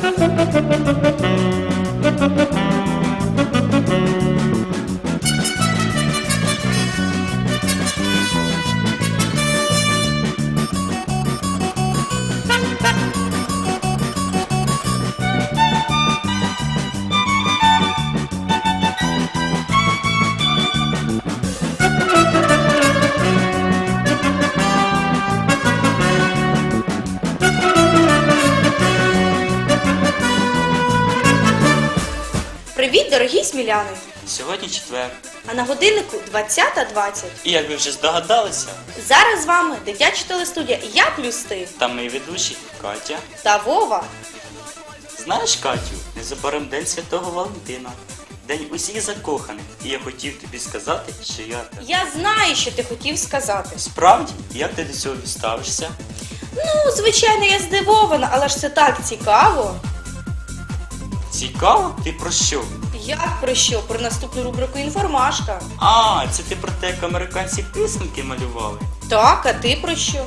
Привіт, дорогі сміляни! Сьогодні четвер. А на годиннику 20.20. І як ви вже здогадалися, Зараз з вами дитяча телестудія Я плюс ти там мої ведучі Катя. та Вова. Знаєш, Катю, незабаром День Святого Валентина. День усіх закоханих. І я хотів тобі сказати, що я. Я знаю, що ти хотів сказати. Справді, як ти до цього ставишся? Ну, звичайно, я здивована, але ж це так цікаво. Цікаво? Ти про що? Як про що? Про наступну рубрику інформашка. А, це ти про те, як американці писанки малювали. Так, а ти про що?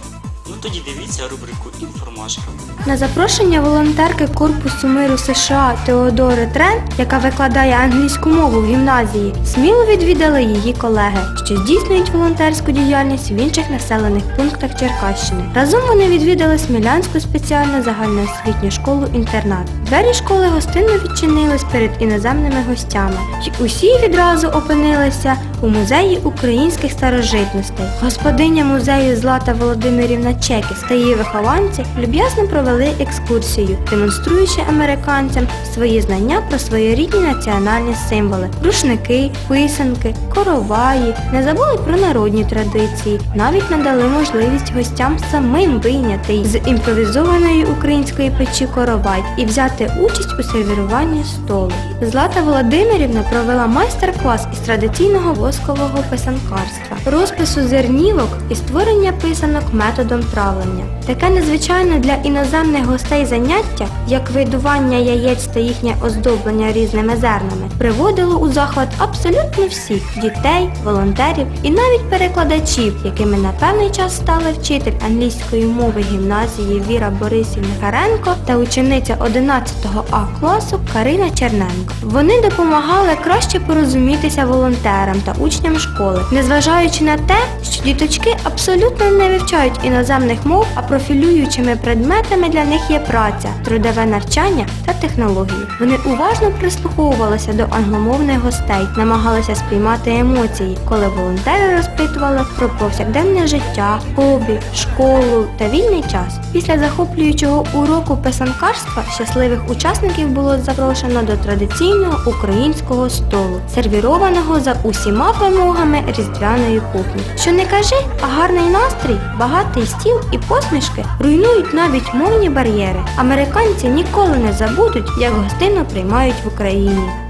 Ну тоді дивіться рубрику інформашка. На запрошення волонтерки Корпусу миру США Теодори Трен, яка викладає англійську мову в гімназії, сміло відвідали її колеги, що здійснюють волонтерську діяльність в інших населених пунктах Черкащини. Разом вони відвідали Смілянську спеціальну загальноосвітню школу-інтернат. Двері школи гостинно відчинились перед іноземними гостями, і усі відразу опинилися у музеї українських старожитностей. Господиня музею Злата Володимирівна Чекіс та її вихованці люб'язно провели екскурсію, демонструючи американцям свої знання про своєрідні національні символи, рушники, писанки, короваї, не забули про народні традиції, навіть надали можливість гостям самим вийняти з імпровізованої української печі коровай і взяти участь у сервіруванні столу. Злата Володимирівна провела майстер-клас із традиційного воскового писанкарства, розпису зернівок і створення писанок методом травлення. Таке незвичайне для іноземних гостей заняття, як видування яєць та їхнє оздоблення різними зернами, приводило у захват абсолютно всіх дітей, волонтерів і навіть перекладачів, якими на певний час стали вчитель англійської мови гімназії Віра Борисівна Харенко та учениця 11 А класу Карина Черненко. Вони допомагали краще порозумітися волонтерам та учням школи, незважаючи на те, що діточки абсолютно не вивчають іноземних мов, а профілюючими предметами для них є праця, трудове навчання та технології. Вони уважно прислуховувалися до англомовних гостей, намагалися сприймати емоції, коли волонтери розпитували про повсякденне життя, хобі, школу та вільний час. Після захоплюючого уроку писанкарства щасливих учасників було запрошено до традиційного українського столу, сервірованого за усіма вимогами різдвяної кухні. Що не кажи, а гарний настрій, багатий стіл і посмішки руйнують навіть мовні бар'єри. Американці ніколи не забудуть, як гостину приймають в Україні.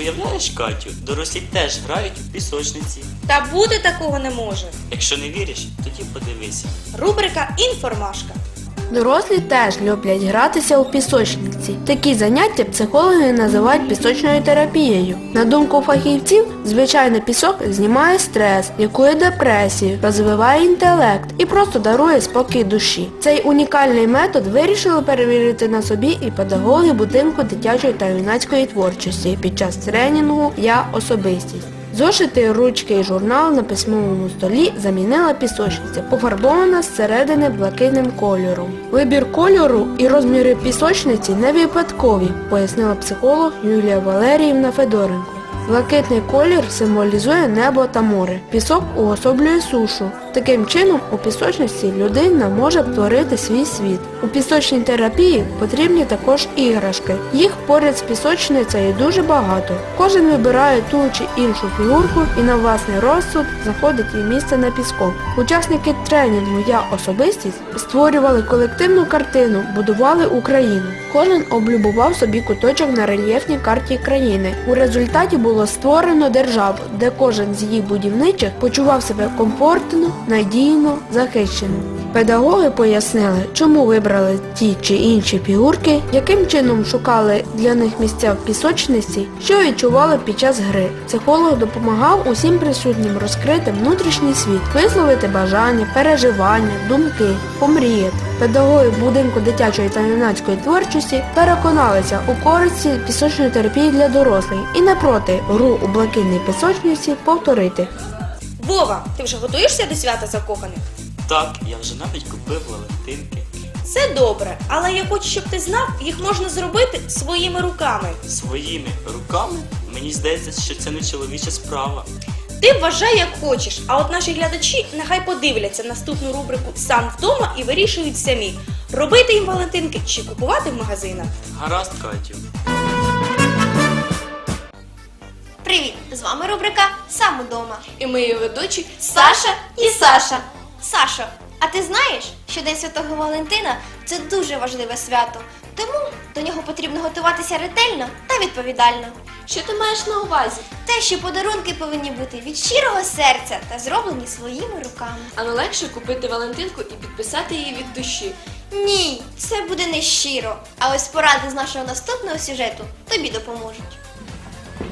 Уявляєш, Катю, дорослі теж грають у пісочниці. Та бути такого не може. Якщо не віриш, тоді подивися. Рубрика інформашка. Дорослі теж люблять гратися у пісочниці. Такі заняття психологи називають пісочною терапією. На думку фахівців, звичайний пісок знімає стрес, лікує депресію, розвиває інтелект і просто дарує спокій душі. Цей унікальний метод вирішили перевірити на собі і педагоги будинку дитячої та юнацької творчості під час тренінгу Я особистість. Зошити, ручки і журнал на письмовому столі замінила пісочниця, пофарбована зсередини блакитним кольором. Вибір кольору і розміри пісочниці не випадкові, пояснила психолог Юлія Валеріївна Федоренко. Блакитний колір символізує небо та море. Пісок уособлює сушу. Таким чином, у пісочниці людина може творити свій світ. У пісочній терапії потрібні також іграшки. Їх поряд з пісочницею дуже багато. Кожен вибирає ту чи іншу фігурку і на власний розсуд знаходить її місце на піску. Учасники тренінгу Я особистість створювали колективну картину, будували Україну. Кожен облюбував собі куточок на рельєфній карті країни. У результаті було створено державу, де кожен з її будівничих почував себе комфортно, надійно, захищено. Педагоги пояснили, чому вибрали ті чи інші фігурки, яким чином шукали для них місця в пісочниці, що відчували під час гри. Психолог допомагав усім присутнім розкрити внутрішній світ, висловити бажання, переживання, думки, помріяти. Педагоги будинку дитячої та юнацької творчості переконалися у користі пісочної терапії для дорослих і не проти гру у блакитній пісочниці повторити. Вова, ти вже готуєшся до свята закоханих? Так, я вже навіть купив Валентинки. Це добре, але я хочу, щоб ти знав, їх можна зробити своїми руками. Своїми руками мені здається, що це не чоловіча справа. Ти вважай, як хочеш, а от наші глядачі нехай подивляться наступну рубрику Сам вдома і вирішують самі, робити їм Валентинки чи купувати в магазинах. Гаразд, Катю. Привіт! З вами рубрика Сам удома. І ми її ведучі Саша і Саша. Сашо, а ти знаєш, що День Святого Валентина це дуже важливе свято, тому до нього потрібно готуватися ретельно та відповідально. Що ти маєш на увазі? Те, що подарунки повинні бути від щирого серця та зроблені своїми руками. А не легше купити Валентинку і підписати її від душі. Ні, це буде не щиро. А ось поради з нашого наступного сюжету тобі допоможуть.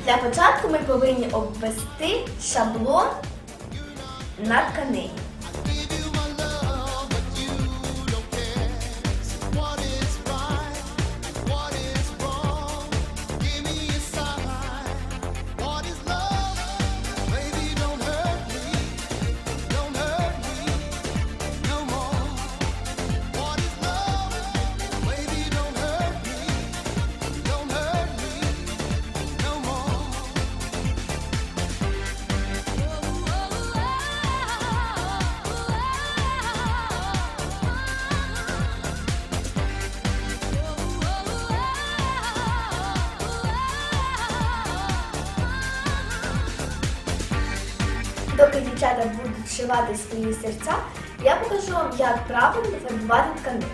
Для початку ми повинні обвести шаблон на тканині. Будуть свої серця, я покажу вам, як правильно фарбувати тканину.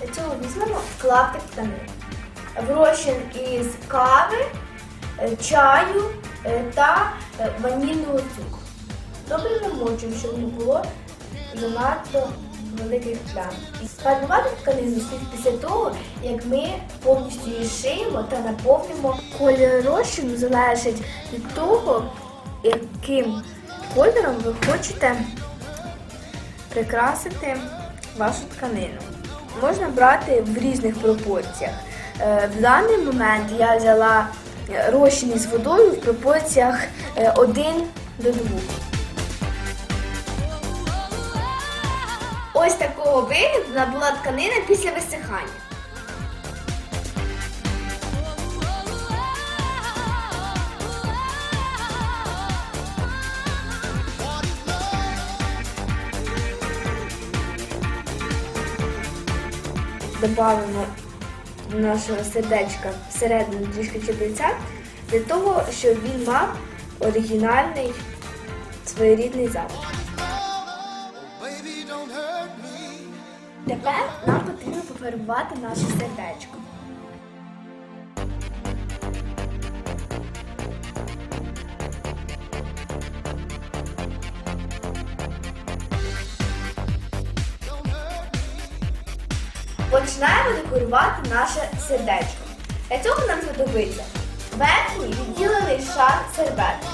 Для цього візьмемо клаптик тканини. В розчин із кави, е, чаю е, та е, ванільного цукру. Добре намочуємо, щоб не було занадто великих плям. Фарбувати тканину слід після того, як ми повністю її шиємо та наповнимо. Колір розчину залежить від того, яким кольором ви хочете прикрасити вашу тканину. Можна брати в різних пропорціях. Е, В даний момент я взяла е, розчин із водою в пропорціях 1 до 2. Ось такого вигляду набула тканина після висихання. Добавимо нашого сердечка всередину трішки чебреця для того, щоб він мав оригінальний своєрідний запах. Тепер нам потрібно пофарбувати наше сердечко. Починаємо декорувати наше сердечко. Для цього нам знадобиться верхній відділений шар серветки.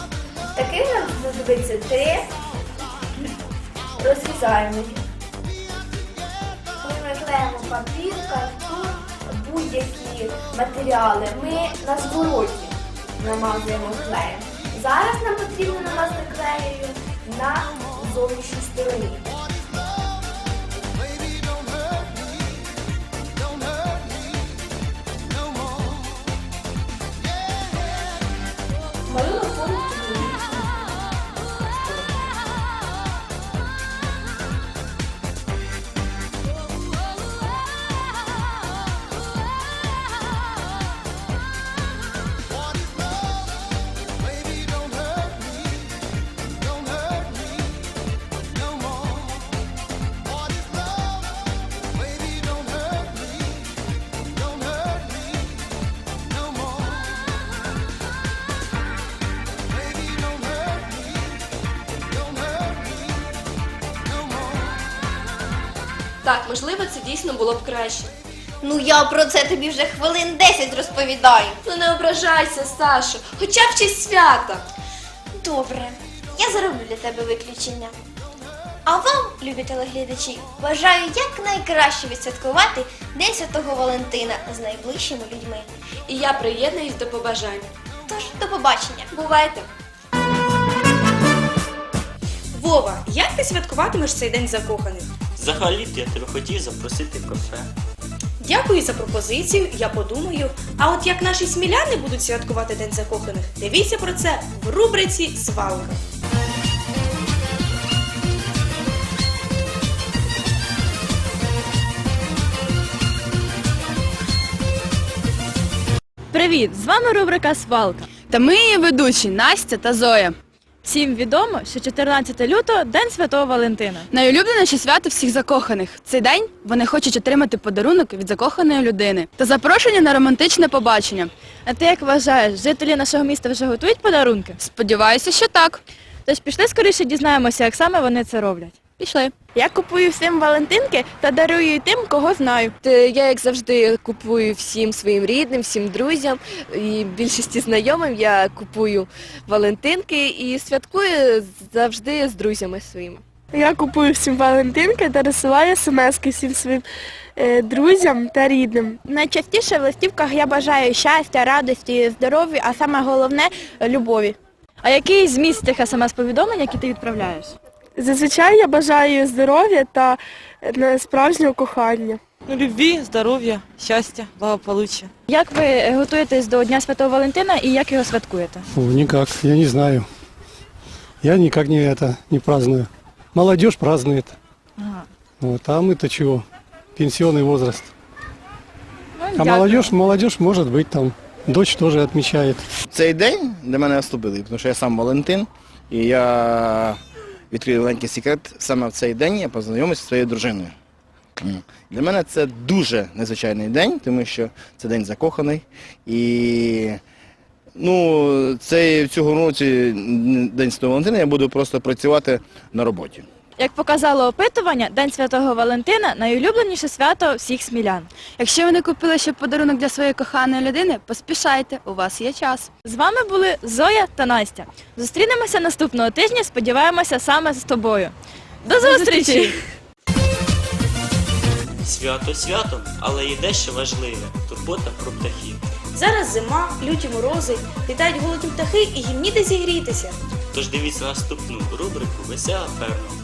Таких нам знадобиться три. Розрізаємо. Ми клеїмо папір, картон, будь-які матеріали, ми на звороті намазуємо клеєм. Зараз нам потрібно намазати клеєю на зовнішній стороні. Так, можливо, це дійсно було б краще. Ну я про це тобі вже хвилин 10 розповідаю. Ну не ображайся, Сашо, хоча б в честь свята. Добре, я зароблю для тебе виключення. А вам, любі телеглядачі, бажаю якнайкраще відсвяткувати День Святого Валентина з найближчими людьми. І я приєднуюсь до побажань. Тож, до побачення. Бувайте! Вова, як ти святкуватимеш цей день закоханих? Взагалі-то я тебе хотів запросити в кафе. Дякую за пропозицію, я подумаю. А от як наші сміляни будуть святкувати День закоханих, дивіться про це в рубриці Свалка. Привіт! З вами рубрика Свалка. Та ми її ведучі Настя та Зоя. Всім відомо, що 14 лютого День Святого Валентина. Найулюбленіше свято всіх закоханих. В цей день вони хочуть отримати подарунок від закоханої людини та запрошення на романтичне побачення. А ти як вважаєш, жителі нашого міста вже готують подарунки? Сподіваюся, що так. Тож пішли скоріше дізнаємося, як саме вони це роблять. Пішли. Я купую всім Валентинки та дарую тим, кого знаю. Я, як завжди, купую всім своїм рідним, всім друзям і більшості знайомим я купую Валентинки і святкую завжди з друзями своїми. Я купую всім Валентинки та розсилаю смски всім своїм е, друзям та рідним. Найчастіше в листівках я бажаю щастя, радості, здоров'я, а саме головне любові. А який зміст тих смс-повідомлень, які ти відправляєш? Зазвичай я бажаю здоров'я та е, справжнього кохання. Любви, здоров'я, щастя, благополуччя. Як ви готуєтесь до Дня Святого Валентина і як його святкуєте? Фу, никак, я не знаю. Я никак не это не праздную. Молодежь празднует. Ага. Вот, а мы-то чего? Пенсионный возраст. Ну, А дякую. молодежь, молодежь может быть там. Дочь тоже отмечает. Цей день для мене особливий, тому що я сам Валентин, і я відкрию маленький секрет. Саме в цей день я познайомився зі своєю дружиною. Для мене це дуже незвичайний день, тому що це день закоханий. І ну, цей, цього році День Святого Валентина я буду просто працювати на роботі. Як показало опитування, День Святого Валентина найулюбленіше свято всіх смілян. Якщо ви не купили ще подарунок для своєї коханої людини, поспішайте, у вас є час. З вами були Зоя та Настя. Зустрінемося наступного тижня. Сподіваємося саме з тобою. До зустрічі! Свято святом, але і дещо важливе турбота про птахів. Зараз зима, люті морози, літають голодні птахи і їм ніде зігрітися. Тож дивіться наступну рубрику Весела ферма.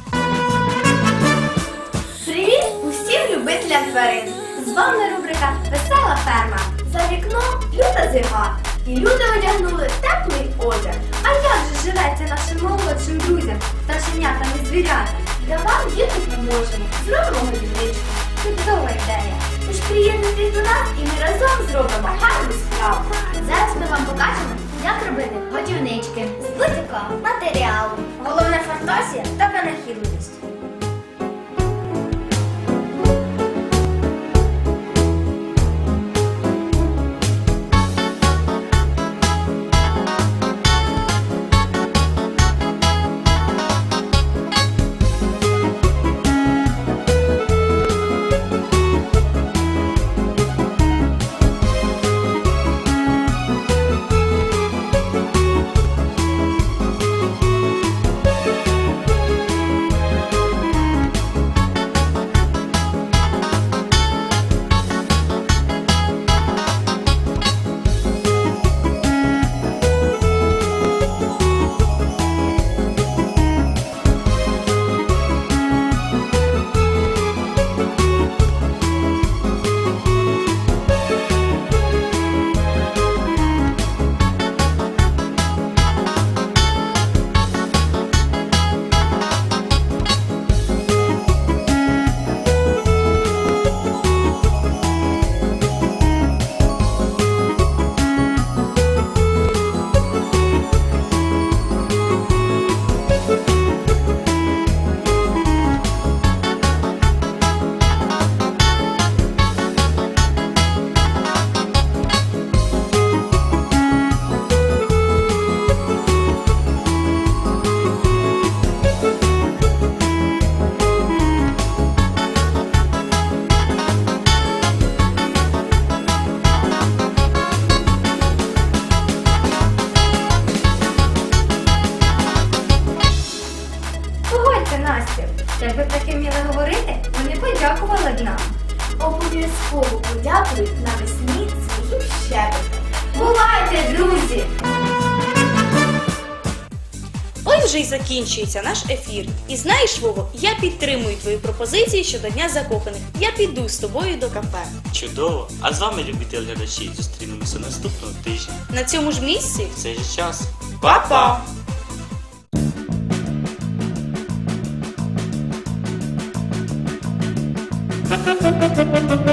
Любителям тварин! З вами рубрика Весела ферма. За вікном люта зима. І люди одягнули теплий одяг. А як же живеться нашим молодшим друзям, пташенятам і звірятам? Для вас діти поможемо. Зробимо годівничку. Чудова ідея. Тож приєднуйтесь до нас і ми разом зробимо гарну справу. Зараз ми вам покажемо, як робити годівнички з будь-якого матеріалу. Головне фантазія та винахідливість. Подякують навесні своїм щебетом. Бувайте, друзі! Ось вже й закінчується наш ефір. І знаєш, Вово, я підтримую твої пропозиції щодо Дня закоханих. Я піду з тобою до кафе. Чудово! А з вами, любі телеглядачі, зустрінемося наступного тижня. На цьому ж місці. В цей же час. Па-па! Па-па!